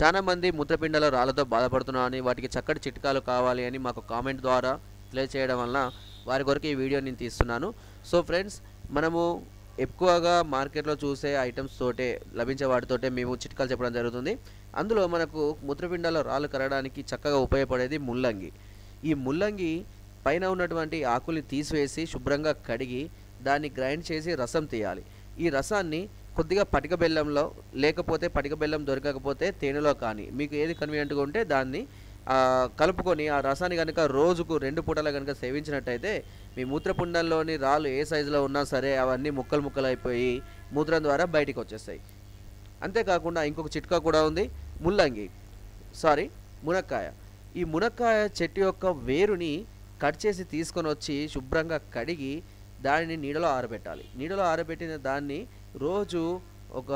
చాలామంది మూత్రపిండాల రాళ్ళతో బాధపడుతున్నారని వాటికి చక్కటి చిట్కాలు కావాలి అని మాకు కామెంట్ ద్వారా తెలియచేయడం వలన వారి కొరకు ఈ వీడియో నేను తీస్తున్నాను. సో ఫ్రెండ్స్ మనము ఎక్కువగా మార్కెట్లో చూసే ఐటమ్స్ తోటే లభించే వాటితోటే మేము చిట్కాలు చెప్పడం జరుగుతుంది. అందులో మనకు మూత్రపిండాల రాళ్ళు కరగడానికి చక్కగా ఉపయోగపడేది ముల్లంగి. ఈ ముల్లంగి పైన ఉన్నటువంటి ఆకుల్ని తీసివేసి శుభ్రంగా కడిగి దాన్ని గ్రైండ్ చేసి రసం తీయాలి. ఈ రసాన్ని కొద్దిగా పటిక బెల్లంలో లేకపోతే పటిక బెల్లం దొరకకపోతే తేనెలో కానీ మీకు ఏది కన్వీనియంట్గా ఉంటే దాన్ని కలుపుకొని ఆ రసాన్ని కనుక రోజుకు రెండు పూటలు కనుక సేవించినట్టయితే మీ మూత్రపుండంలోని రాళ్ళు ఏ సైజులో ఉన్నా సరే అవన్నీ ముక్కలు ముక్కలు అయిపోయి మూత్రం ద్వారా బయటికి వచ్చేస్తాయి అంతేకాకుండా ఇంకొక చిట్కా కూడా ఉంది ముల్లంగి. సారీ మునక్కాయ. ఈ మునక్కాయ చెట్టు యొక్క వేరుని కట్ చేసి తీసుకొని వచ్చి శుభ్రంగా కడిగి దానిని నీడలో ఆరబెట్టాలి. నీడలో ఆరబెట్టిన దాన్ని రోజు ఒక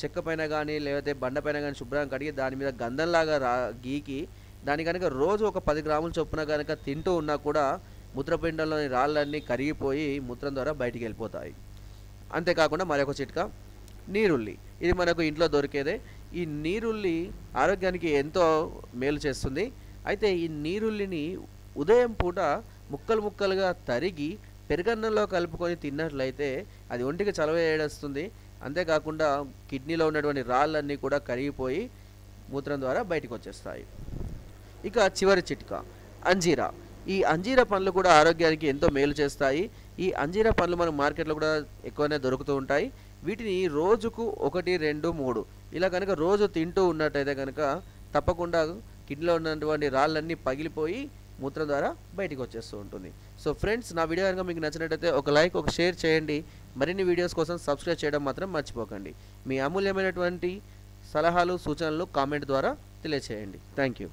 చెక్క పైన కానీ లేకపోతే బండ పైన కానీ శుభ్రంగా కడిగి దాని మీద గంధంలాగా రా గీకి దాని కనుక రోజు ఒక పది గ్రాముల చొప్పున కనుక తింటూ ఉన్నా కూడా మూత్రపిండంలోని రాళ్ళన్నీ కరిగిపోయి మూత్రం ద్వారా బయటికి వెళ్ళిపోతాయి. అంతేకాకుండా మరొక చిట్కా నీరుల్లి. ఇది మనకు ఇంట్లో దొరికేదే. ఈ నీరుల్లి ఆరోగ్యానికి ఎంతో మేలు చేస్తుంది. అయితే ఈ నీరుల్లిని ఉదయం పూట ముక్కలు ముక్కలుగా తరిగి పెరుగన్నంలో కలుపుకొని తిన్నట్లయితే అది ఒంటికి చలవేడేస్తుంది అంతేకాకుండా కిడ్నీలో ఉన్నటువంటి రాళ్ళన్నీ కూడా కరిగిపోయి మూత్రం ద్వారా బయటకు వచ్చేస్తాయి ఇక చివరి చిట్కా అంజీరా. ఈ అంజీరా పండ్లు కూడా ఆరోగ్యానికి ఎంతో మేలు చేస్తాయి. ఈ అంజీరా పండ్లు మన మార్కెట్లో కూడా ఎక్కువనే దొరుకుతూ ఉంటాయి. వీటిని రోజుకు ఒకటి రెండు మూడు. ఇలా కనుక రోజు తింటూ ఉన్నట్టయితే కనుక తప్పకుండా కిడ్నీలో ఉన్నటువంటి రాళ్ళన్నీ పగిలిపోయి మూత్ర ద్వారా బయటికి వచ్చేస్తూ ఉంటుంది. సో ఫ్రెండ్స్ నా వీడియో కనుక మీకు నచ్చినట్టయితే ఒక లైక్ ఒక షేర్ చేయండి. మరిన్ని వీడియోస్ కోసం సబ్స్క్రైబ్ చేయడం మాత్రం మర్చిపోకండి. మీ అమూల్యమైనటువంటి సలహాలు సూచనలు కామెంట్ ద్వారా తెలియచేయండి. Thank you